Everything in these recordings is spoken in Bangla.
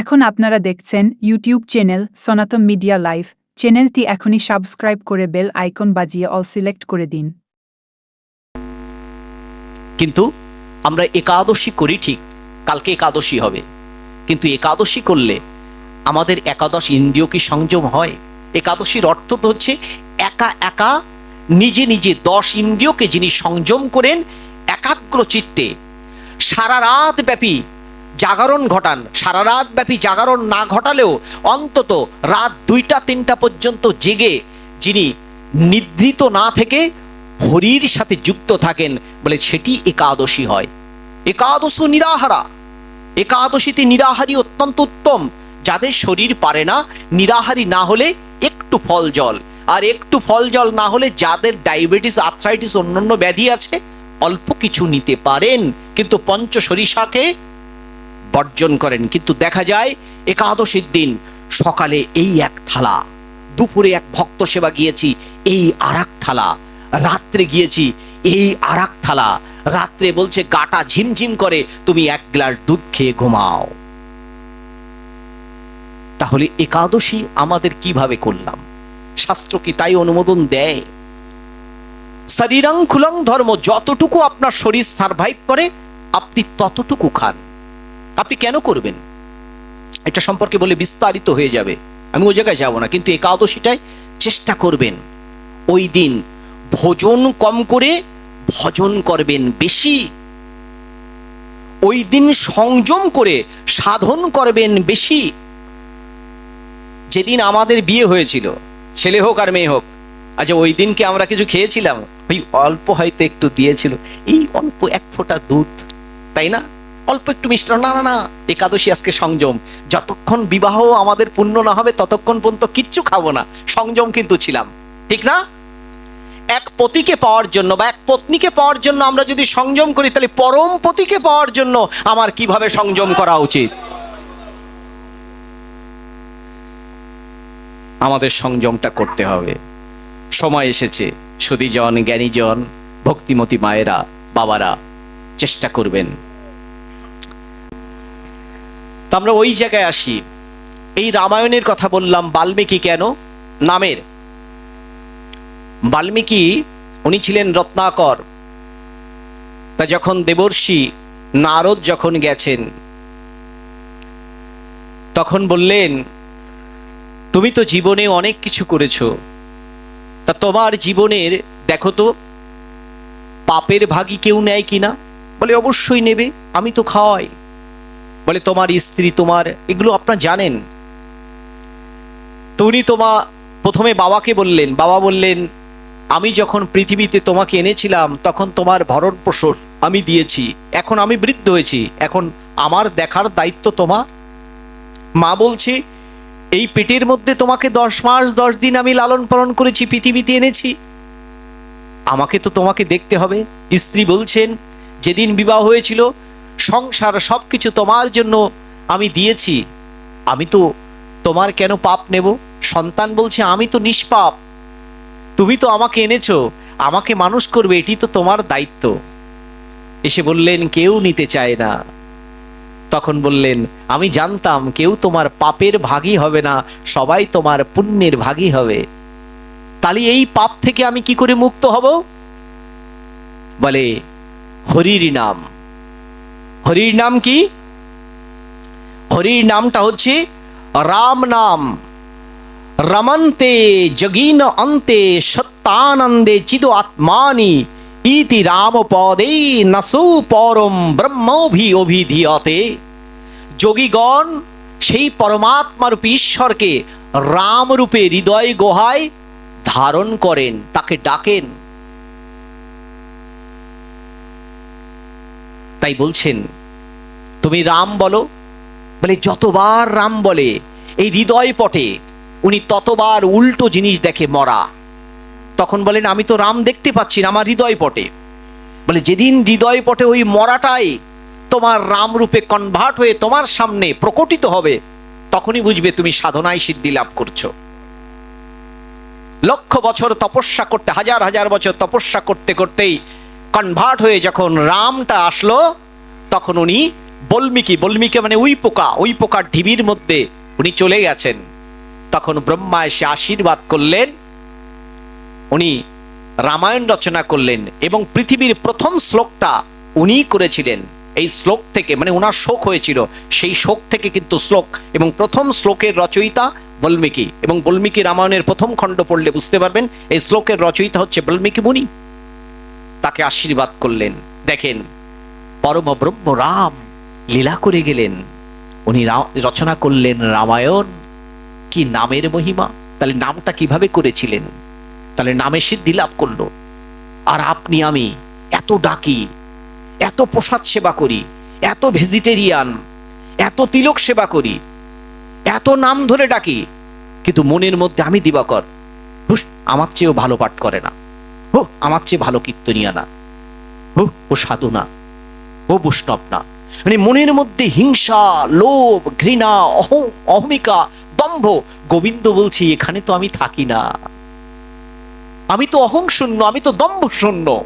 এখন আপনারা দেখছেন YouTube channel Sanatan media live চ্যানেলটি এখনই সাবস্ক্রাইব করে বেল আইকন বাজিয়ে অল সিলেক্ট করে দিন। কিন্তু আমরা একাদশী করি ঠিক, কালকে একাদশী হবে। কিন্তু একাদশী করলে আমাদের একাদশ ইন্দ্রিয় কি সংযম হয়? একাদশীর অর্থ তো হচ্ছে একা একা নিজে নিজে দশ ইন্দ্রিয়কে যিনি সংযম করেন, একাগ্র চিত্তে সারা রাত ব্যাপী জাগরণ ঘটান। সারা রাত ব্যাপী জাগরণ না ঘটালেও অন্তত রাত দুইটা, তিনটা পর্যন্ত জেগে যিনি নিদ্রিত না থেকে হরির সাথে যুক্ত থাকেন বলে সেটি একাদশী হয়। একাদশ নিরাহারা। একাদশীতে নিরাহারি অত্যন্ত উত্তম। যাদের শরীর পারে না, নিরাহারি না হলে একটু ফল জল। আর একটু ফল জল না হলে যাদের ডায়াবেটিস, আর্থ্রাইটিস, অন্যান্য ব্যাধি আছে, অল্প কিছু নিতে পারেন। কিন্তু পঞ্চ সরিষাকে বর্জন করেন। কিন্তু দেখা যায়, একাদশীর দিন সকালে এই এক থালা, দুপুরে এক ভক্ত সেবা গিয়েছি, এই আর থালা, রাত্রে গিয়েছি, এই আর থালা, রাত্রে বলছে গাটা ঝিমঝিম করে, তুমি এক গ্লাস দুধ খেয়ে ঘুমাও। তাহলে একাদশী আমাদের কীভাবে করলাম? শাস্ত্র কি তাই অনুমোদন দেয়? শরীরং খুলং ধর্ম, যতটুকু আপনার শরীর সার্ভাইভ করে, আপনি ততটুকু খান। আপনি কেন করবেন? এটা সম্পর্কে বলে বিস্তারিত হয়ে যাবে। আমি ওই জায়গায় যাব না, কিন্তু একাদশীটায় চেষ্টা করবেন। ওই দিন ভোজন কম করে ভজন করবেন বেশি। ওই দিন সংযম করে সাধন করবেন বেশি। যেদিন আমাদের বিয়ে হয়েছিল, ছেলে হোক আর মেয়ে হোক আচ্ছা ওই দিনকে আমরা কিছু খেয়েছিলাম? ওই অল্প হয়তো একটু দিয়েছিল। এই অল্প এক ফোঁটা দুধ, তাই না? অল্প একটু মিষ্টান্ন না না না, একাদশী আজকে সংযম। যতক্ষণ বিবাহ আমাদের পূর্ণ না হবে, ততক্ষণ পর্যন্ত কিচ্ছু খাব না। সংযম কিন্তু ছিলাম। ঠিক না? এক পতিকে পাওয়ার জন্য বা এক পত্নীকে পাওয়ার জন্য আমরা যদি সংযম করি, তাহলে পরম পতিকে পাওয়ার জন্য আমার কীভাবে সংযম করা উচিত? আমাদের সংযমটা করতে হবে। সময় এসেছে। সুদীজন জ্ঞানীজন, ভক্তিমতী মায়েরা, বাবারা, চেষ্টা করবেন। তো আমরা ওই জায়গায় আসি। এই রামায়ণের কথা বললাম, বাল্মীকি কেন? নামের। বাল্মীকি, উনি ছিলেন রত্নাকর। তা যখন দেবর্ষি নারদ যখন গেছেন, তখন বললেন, তুমি তো জীবনে অনেক কিছু করেছ। তা তোমার জীবনের, দেখো তো, পাপের ভাগই কেউ নেয় কিনা? বলে, অবশ্যই নেবে, আমি তো খাওয়াই। বলে, তোমার স্ত্রী তোমার এগুলো আপনারা জানেন। তো উনি তোমা, প্রথমে বাবাকে বললেন। বাবা বললেন, আমি যখন পৃথিবীতে তোমাকে এনেছিলাম, তখন তোমার ভরণ পোষণ আমি দিয়েছি। এখন আমি বৃদ্ধ হয়েছি। এখন আমার দেখার দায়িত্ব তোমা মা বলছে, এই পেটের মধ্যে তোমাকে দশ মাস, দশ দিন আমি লালন পালন করেছি, পৃথিবীতে এনেছি। আমাকে তো তোমাকে দেখতে হবে। স্ত্রী বলছেন, যেদিন বিবাহ হয়েছিল সংসার সব কিছু তোমার জন্য আমি দিয়েছি। আমি তো তোমার কেন পাপ নেব? সন্তান বলছে, আমি তো নিষ্পাপ। তুমি তো আমাকে এনেছো, আমাকে মানুষ করবে, এটি তো তোমার দায়িত্ব। এসে বললেন, কেউ নিতে চায় না। তখন বললেন, আমি জানতাম কেউ তোমার পাপের ভাগী হবে না, সবাই তোমার পুণ্যের ভাগী হবে। তাহলে এই পাপ থেকে আমি কি করে মুক্ত হব? বলে, হরির নাম। হরির নাম কি? হরির নামটা হচ্ছে রাম নাম। রমন্তে জগিন অন্তে সত্যানন্দে চিদ আত্মানি ইতি রাম পদে নসু পরম ব্রহ্মভি অভিধীয়তে যোগীগণ সেই পরমাত্মারূপী ঈশ্বরকে রাম রূপে হৃদয় গোহায় ধারণ করেন, তাকে ডাকেন। তাই বলছেন তুমি রাম বলো? বলে, যতবার রাম বলে, এই হৃদয় পটে, উনি ততবার উল্টো জিনিস দেখে মরা। তখন বলেন, আমি তো রাম দেখতে পাচ্ছি না, আমার হৃদয় পটে। বলে, যেদিন হৃদয় পটে ওই মরাটাই তোমার রাম রূপে কনভার্ট হয়ে তোমার সামনে প্রকটিত হবে, তখনই বুঝবে তুমি সাধনায় সিদ্ধি লাভ করছ। লক্ষ বছর তপস্যা করতে, হাজার হাজার বছর তপস্যা করতে করতেই কনভার্ট হয়ে যখন রামটা আসলো, তখন উনি বল্মিকি, বল্মিকে মানে উই পোকা, উই পোকার ঢিবির মধ্যে উনি চলে গেছেন। তখন ব্রহ্মা এসে আশীর্বাদ করলেন, উনি রামায়ণ রচনা করলেন এবং পৃথিবীর প্রথম শ্লোকটা উনি করেছিলেন। এই শ্লোক থেকে মানে ওনার শোক হয়েছিল, সেই শোক থেকে কিন্তু শ্লোক এবং প্রথম শ্লোকের রচয়িতা বল্মীকি এবং বল্মীকি রামায়ণের প্রথম খণ্ড পড়লে বুঝতে পারবেন, এই শ্লোকের রচয়িতা হচ্ছে বল্মীকি মুনি। তাকে আশীর্বাদ করলেন। দেখেন পরম ব্রহ্ম রাম লীলা করে গেলেন। উনি রচনা করলেন রামায়ণ। কি নামের মহিমা? তাহলে নামটা কীভাবে করেছিলেন? তাহলে নামে সিদ্ধি লাভ করল। আর আপনি আমি এত ডাকি, এত প্রসাদ সেবা করি, এত ভেজিটেরিয়ান, এত তিলক সেবা করি, এত নাম ধরে ডাকি, কিন্তু মনের মধ্যে আমি দিবাকর হুস আমার চেয়েও ভালো পাঠ করে না। ও আমার চেয়ে ভালো কীর্তনিয়া না। ও ও সাধু না। ও বৈষ্ণব না। মানে মনের মধ্যে হিংসা, লোভ, ঘৃণা, অহ, অহমিকা, দম্ভ, গোবিন্দ বলছি, এখানে তো আমি থাকি না। আমি তো অহং শূন্য, আমি তো দম্ভ শূন্য।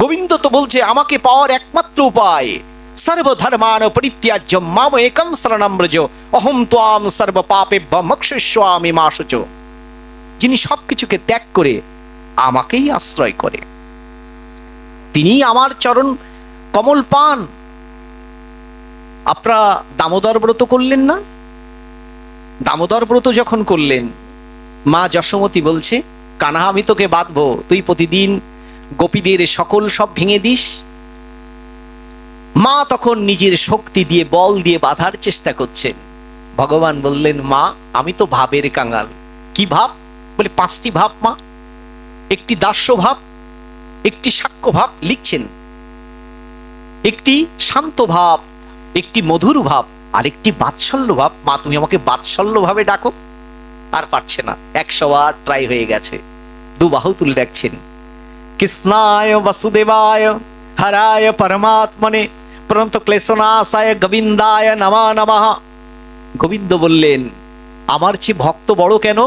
গোবিন্দ তো বলছে, আমাকে পাওয়ার একমাত্র উপায়। সর্বধর্মান পরিত্যাজ্য, মাম একম শরণম ব্রজ, অহম ত্বাম সর্ব পাপে মক্ষস্বামী মাসুচ যিনি সবকিছুকে ত্যাগ করে আমাকেই আশ্রয় করে। তিনি আমার চরণ কমল পান। আপনারা দামোদর ব্রত করলেন না? দামোদর ব্রত যখন করলেন, মা যশোমতী বলছে কানা আমি তোকে বাঁধবো। তুই প্রতিদিন গোপীদের সকল সব ভেঙে দিস। মা তখন নিজের শক্তি দিয়ে, বল দিয়ে বাঁধার চেষ্টা করছেন। ভগবান বললেন, মা, আমি তো ভাবের কাঙাল। কি ভাব? বলে, পাঁচটি ভাব, মা। একটি দাস্য ভাব, একটি সাক্ষ্য ভাব লিখছেন। একটি শান্ত ভাব, একটি মধুর ভাব আর একটি বাৎসল্য ভাব। মা, তুমি আমাকে বাৎসল্য ভাবে ডাকো। আর পারছে না। একশো বার ট্রাই হয়ে গেছে। দু বাহু তুলে দেখছেন। কৃষ্ণায় বাসুদেবায় হরায় পরমাত্মনে প্রন্ত ক্লেশনাশায় গোবিন্দায় নমা নমঃ। গোবিন্দ বললেন, আমার চেয়ে ভক্ত বড় কেন?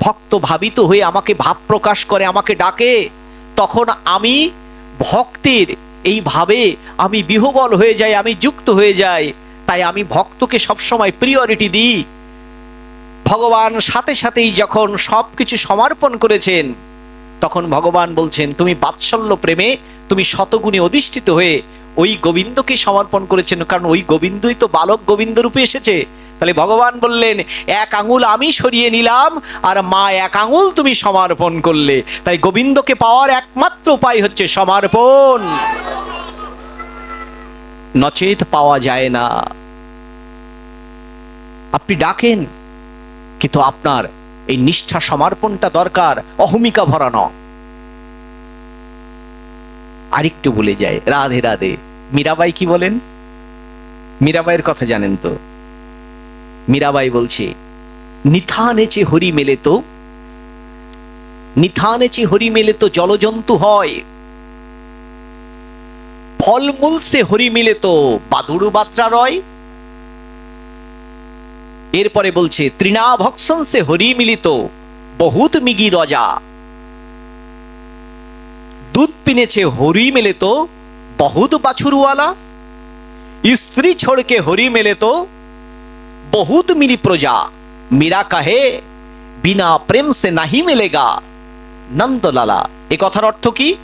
ভক্ত ভাবিত হয়ে আমাকে ভাব প্রকাশ করে, আমাকে ডাকে। তখন আমি ভক্তের এই ভাবে আমি বিহবল হয়ে যাই, আমি যুক্ত হয়ে যাই। তাই আমি ভক্তকে সবসময় প্রিয়রিটি দিই। ভগবান সাথে সাথেই যখন সবকিছু সমর্পণ করেছেন, তখন ভগবান বলছেন, তুমি বাৎসল্য প্রেমে তুমি শতগুণে অধিষ্ঠিত হয়ে ওই গোবিন্দকে সমর্পণ করেছেন, কারণ ওই গোবিন্দই তো বালক গোবিন্দ রূপে এসেছে। তাহলে ভগবান বললেন, এক আঙুল আমি সরিয়ে নিলাম আর মা এক আঙুল তুমি সমর্পণ করলে। তাই গোবিন্দকে পাওয়ার একমাত্র উপায় হচ্ছে সমর্পণ। নচেত পাওয়া যায় না। আপনি ডাকেন, কিন্তু আপনার এই নিষ্ঠা সমর্পণটা দরকার, অহমিকা ভরানো। আরেকটু বলে যায় রাধে রাধে। মীরাবাই কি বলেন? মীরাবাইয়ের কথা জানেন তো। মীরাবাই বলছে নিথানেচে হরি মেলে তো নিথানেচে হরি মেলে তো জলজন্তু হয়। ফলমূল সে হরি মিলে তো বাদুরু বাত্রা রয়। এরপরে বলছে তৃণাভক্সন সে হরি মিলিত, বহুত মিগি রজা। দুধ পিনেছে হরি মেলে তো, বহুত বাছুরওয়ালা। স্ত্রী ছড়কে হরি মেলে তো, বহুত মিলি প্রজা। মীরা কাহে, বিনা প্রেম সে নাহি মেলেগা। নন্দলালা, এ কথার অর্থ কি?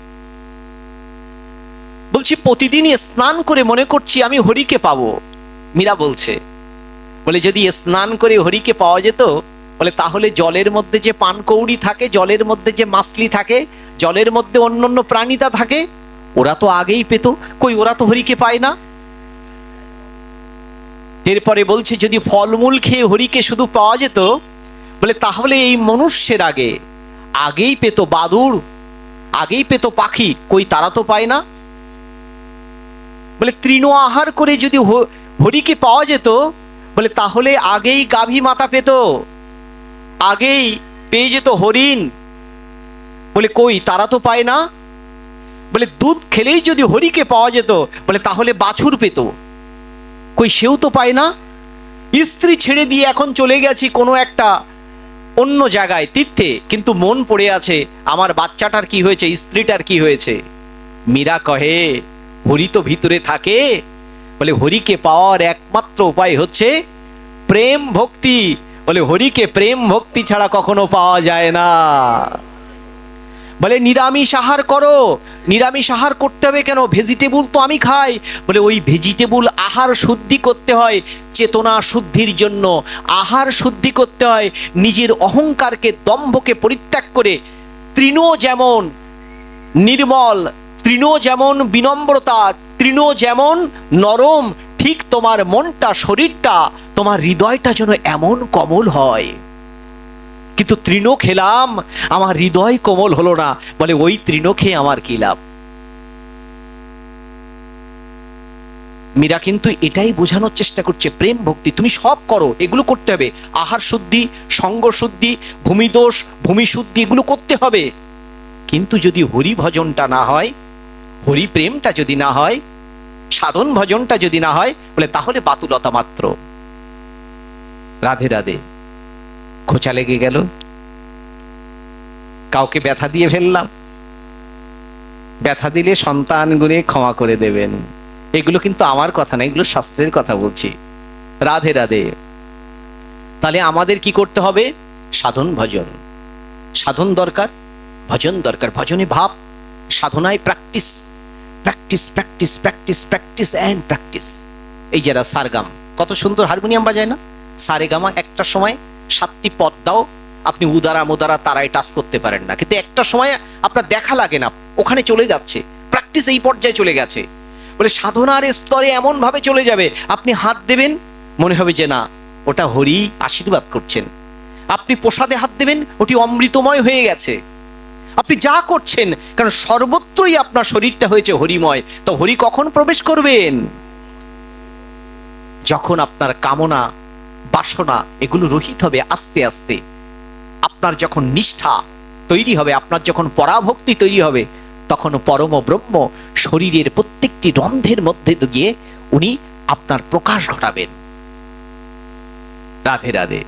বলছি প্রতিদিনই স্নান করে মনে করছি আমি হরিকে পাবো। মীরা বলছে, বলে যদি স্নান করে হরিকে পাওয়া যেত, বলে তাহলে জলের মধ্যে যে পানকৌড়ি থাকে, জলের মধ্যে যে মাছলি থাকে, জলের মধ্যে অন্য অন্য প্রাণীতা থাকে, ওরা তো আগেই পেত। কই, ওরা তো হরিকে পায় না? এরপরে বলছে, যদি ফলমূল খেয়ে হরিকে শুধু পাওয়া যেত, বলে তাহলে এই মনুষ্যের আগে, আগেই পেত বাদুর আগেই পেত পাখি, কই তারা তো পায় না? বলে, তৃণ আহার করে যদি হরিকে পাওয়া যেত, বলে, তাহলে আগেই গাভী মাতা পেত। আগেই পেয়ে যেত হরিণ। বলে, কই, তারা তো পায় না। বলে, দুধ খেলেই যদি হরিকে পাওয়া যেত, বলে, তাহলে বাছুর পেত। কই, সেও তো পায় না। স্ত্রী ছেড়ে দিয়ে এখন চলে গেছি কোনো একটা অন্য জায়গায়, তীর্থে। কিন্তু মন পড়ে আছে, আমার বাচ্চাটার কি হয়েছে, স্ত্রীটার কি হয়েছে? মীরা কহে হরি তো ভিতরে থাকে। বলে হরিকে পাওয়ার একমাত্র উপায় হচ্ছে প্রেম ভক্তি। বলে হরিকে প্রেম ভক্তি ছাড়া কখনো পাওয়া যায় না। বলে, নিরামিষ আহার করো। নিরামিষ আহার করতে হবে কেন? ভেজিটেবল তো আমি খাই। বলে, ওই ভেজিটেবল আহার শুদ্ধি করতে হয় চেতনা শুদ্ধির জন্য। আহার শুদ্ধি করতে হয় নিজের অহংকারকে দম্ভকে পরিত্যাগ করে। তৃণ যেমন, নির্মল তৃণ যেমন বিনম্রতা তৃণ যেমন নরম, ঠিক তোমার মনটা, শরীরটা, তোমার হৃদয়টা যেন এমন কমল হয়। কিন্তু তৃণ খেলাম, আমার হৃদয় কোমল হলো না, বলে ওই তৃণ খেয়ে আমার কি লাভ? মীরা কিন্তু এটাই বোঝানোর চেষ্টা করছে, প্রেম ভক্তি, তুমি সব করো, এগুলো করতে হবে। আহার শুদ্ধি, সঙ্গ শুদ্ধি, ভূমিদোষ ভূমি শুদ্ধি এগুলো করতে হবে। কিন্তু যদি হরি ভজনটা না হয় হরি প্রেমটা যদি না হয়, সাধন ভজনটা যদি না হয়, বলে তাহলে বাতুলতা মাত্র। রাধে রাধে। খোঁচা লেগে গেল। কাউকে ব্যথা দিয়ে ফেললাম। ব্যথা দিলে সন্তান গুণে ক্ষমা করে দেবেন। এগুলো কিন্তু আমার কথা না, এগুলো শাস্ত্রের কথা বলছি। রাধে রাধে। তাহলে আমাদের কি করতে হবে? সাধন ভজন। সাধন দরকার, ভজন দরকার। ভজনে ভাব সাধনায় practice practice practice practice practice and practice এই যারা সারগাম, কত সুন্দর হারমোনিয়াম বাজায় না? সারেগামা একটা সময় সাতটি পদ দাও, আপনি উদারা মুদারা তারাই টাচ করতে পারেন না। কিন্তু একটা সময় আপনার দেখা লাগে না, ওখানে চলে যাচ্ছে প্র্যাকটিস এই পর্যায়ে চলে গেছে। বলে সাধনার স্তরে এমন ভাবে চলে যাবে, আপনি হাত দেবেন, মনে হবে যে না, ওটা হরি আশীর্বাদ করছেন। আপনি প্রসাদে হাত দেবেন, ওটি অমৃতময় হয়ে গেছে। আপনি যা করছেন, কারণ সর্বত্রই আপনার শরীরটা হয়েছে হরিময়, তো হরি কখন প্রবেশ করবেন? যখন আপনার কামনা, বাসনা এগুলো রহিত হবে আস্তে আস্তে, আপনার যখন নিষ্ঠা তৈরি হবে, আপনার যখন পরাভক্তি তৈরি হবে, তখন পরম ব্রহ্ম শরীরের প্রত্যেকটি রন্ধের মধ্যে দিয়ে উনি আপনার প্রকাশ ঘটাবেন। রাধে রাধে।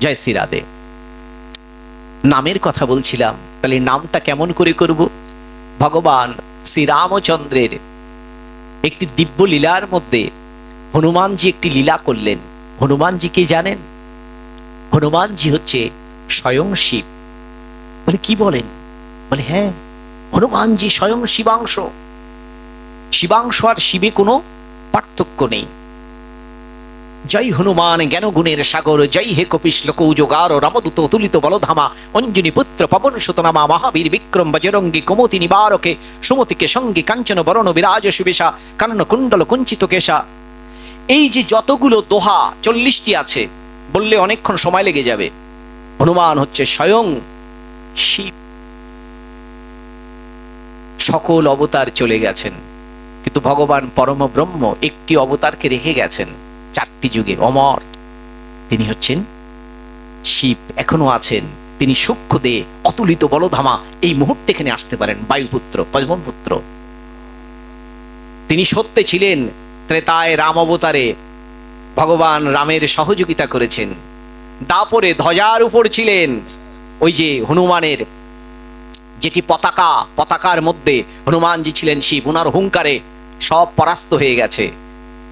জয় শ্রী রাধে। নামের কথা বলছিলাম, তাহলে নামটা কেমন করে করব? ভগবান শ্রী রামচন্দ্রের একটি দিব্য লীলার মধ্যে হনুমানজি একটি লীলা করলেন। হনুমানজি কে জানেন? হনুমানজি হচ্ছে স্বয়ং শিব। বলে, কি বলেন? বলে হ্যাঁ হনুমানজি স্বয়ং শিবাংশ। শিবাংশ আর শিবে কোনো পার্থক্য নেই। জয় হনুমান জ্ঞান গুণের সাগর, জয় হে কপিশ লোক যোগার রামদূত তুলিত বলধামা, অঞ্জনী পুত্র পবন সুতনামা, মহাবীর বিক্রম বজরঙ্গী কুমতি নিবারকে, সুমতিকে সঙ্গী কাঞ্চন বরণ বিরাজ সুবেশা কানন কুণ্ডল কুঞ্চিত কেশা। এই যে যতগুলো দোহা, চল্লিশটি আছে, বললে অনেকক্ষণ সময় লেগে যাবে। হনুমান হচ্ছে স্বয়ং শিব। সকল অবতার চলে গেছেন, কিন্তু ভগবান পরম ব্রহ্ম একটি অবতারকে রেখে গেছেন। চারটি যুগে অমর। তিনি হচ্ছেন শিব, এখনও আছেন। তিনি সূক্ষ্ম দে অতুলিত বলধামা। এই মুহূর্তে এখানে আসতে পারেন বায়ুপুত্র পুত্র তিনি সত্যে ছিলেন, ত্রেতায় রাম অবতারে ভগবান রামের সহযোগিতা করেছেন। দাপরে ধ্বজার উপর ছিলেন ওই যে হনুমানের, যেটি পতাকা, পতাকার মধ্যে হনুমানজি ছিলেন শিব। ওনার হুঙ্কারে সব পরাস্ত হয়ে গেছে।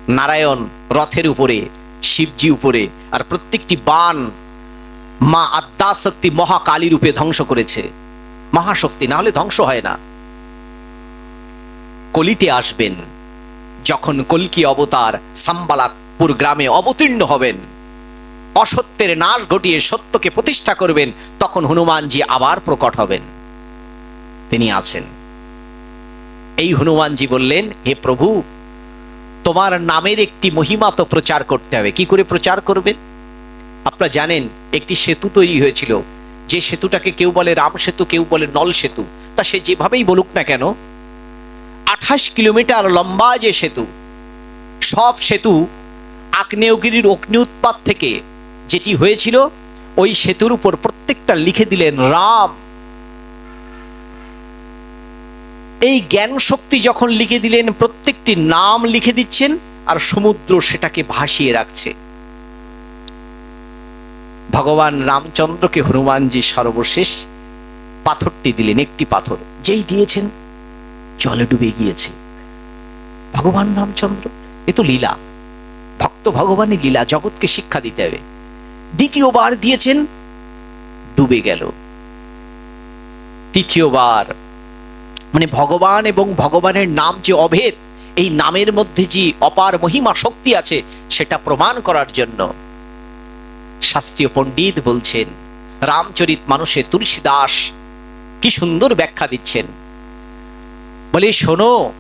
নারায়ণ রথের উপরে, শিবজি উপরে, আর প্রত্যেকটি বান মা আদ্যাশক্তি মহাকালী রূপে ধ্বংস করেছে। মহাশক্তি না হলে ধ্বংস হয় না। কলিতে আসবেন, যখন কলকি অবতার সাম্বালাকপুর গ্রামে অবতীর্ণ হবেন। অসত্যের নাশ ঘটিয়ে সত্যকে প্রতিষ্ঠা করবেন, তখন হনুমানজি আবার প্রকট হবেন। তিনি আছেন। এই হনুমানজি বললেন, হে প্রভু তোমার নামের একটি মহিমা তো প্রচার করতে হবে। কি করে প্রচার করবেন? আপনারা জানেন, একটি সেতু তৈরি হয়েছিল। যে সেতুটাকে কেউ বলে রাম সেতু, কেউ বলে নল সেতু। তা সে যেভাবেই বলুক না কেন, আঠাশ কিলোমিটার লম্বা যে সেতু, সব সেতু আগ্নেয়গিরির অগ্নি উৎপাত থেকে যেটি হয়েছিল, ওই সেতুর উপর প্রত্যেকটা লিখে দিলেন রাম। এই জ্ঞান শক্তি যখন লিখে দিলেন, প্রত্যেকটি নাম লিখে দিচ্ছেন আর সমুদ্র সেটাকে ভাসিয়ে রাখছে। ভগবান রামচন্দ্রকে হনুমানজি সর্বশেষ পাথরটি দিলেন, একটি পাথর। যেই দিয়েছেন, জলে ডুবে গিয়েছে। ভগবান রামচন্দ্র, এ তো লীলা। ভক্ত ভগবানের লীলা, জগৎকে শিক্ষা দিতে হবে। দ্বিতীয়বার দিয়েছেন, ডুবে গেল। তৃতীয়বার মানে ভগবান এবং ভগবানের নাম যে অভেদ, এই নামের মধ্যে যে অপার মহিমা শক্তি আছে, সেটা প্রমাণ করার জন্য শাস্ত্রীয় পণ্ডিত বলছেন, রামচরিত মানুষে তুলসী দাস কি সুন্দর ব্যাখ্যা দিচ্ছেন। বলে, শোনো,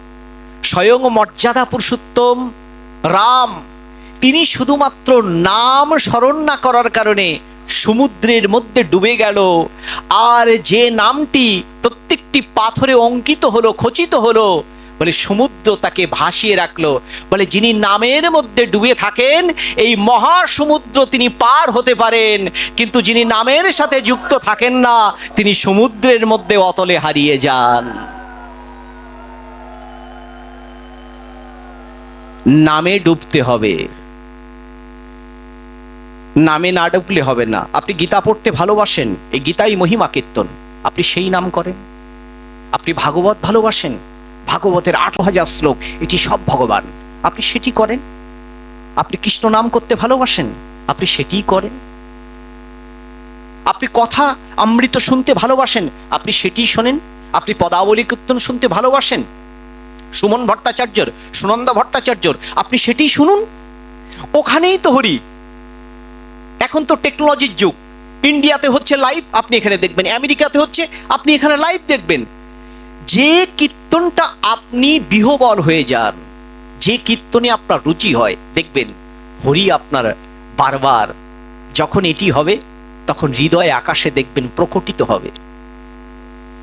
স্বয়ং মর্যাদা পুরুষোত্তম রাম, তিনি শুধুমাত্র নাম স্মরণ না করার কারণে সমুদ্রের মধ্যে ডুবে গেল। আর যে নামটি প্রত্যেকটি পাথরে অঙ্কিত হলো, খচিত হলো। বলে সমুদ্র তাকে ভাসিয়ে রাখল। বলে যিনি নামের মধ্যে ডুবে থাকেন, এই মহাসমুদ্র তিনি পার হতে পারেন। কিন্তু যিনি নামের সাথে যুক্ত থাকেন না, তিনি সমুদ্রের মধ্যে অতলে হারিয়ে যান। নামে ডুবতে হবে। নামে না ডুবলে হবে না। আপনি গীতা পড়তে ভালোবাসেন, এই গীতাই মহিমা কীর্তন। আপনি সেই নাম করেন। আপনি ভাগবত ভালোবাসেন? ভাগবতের আঠারো হাজার শ্লোক, এটি সব ভগবান। আপনি সেটি করেন? আপনি কৃষ্ণ নাম করতে ভালোবাসেন? আপনি সেটিই করেন? আপনি কথা অমৃত শুনতে ভালোবাসেন? আপনি সেটিই শোনেন? আপনি পদাবলী কীর্তন শুনতে ভালোবাসেন? সুমন ভট্টাচার্যর, সুনন্দা ভট্টাচার্যর, আপনি সেটিই শুনুন? ওখানেই তো হরি। এখন তো টেকনোলজির যুগ। ইন্ডিয়াতে হচ্ছে লাইভ আপনি এখানে দেখবেন। আমেরিকাতে হচ্ছে, আপনি এখানে লাইভ দেখবেন। যে কীর্তনটা আপনি বিহবল হয়ে যান, যে কীর্তনে আপনার রুচি হয়, দেখবেন হরি আপনার বারবার যখন এটি হবে, তখন হৃদয় আকাশে দেখবেন প্রকটিত হবে।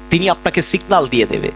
তিনি আপনাকে সিগনাল দিয়ে দেবে।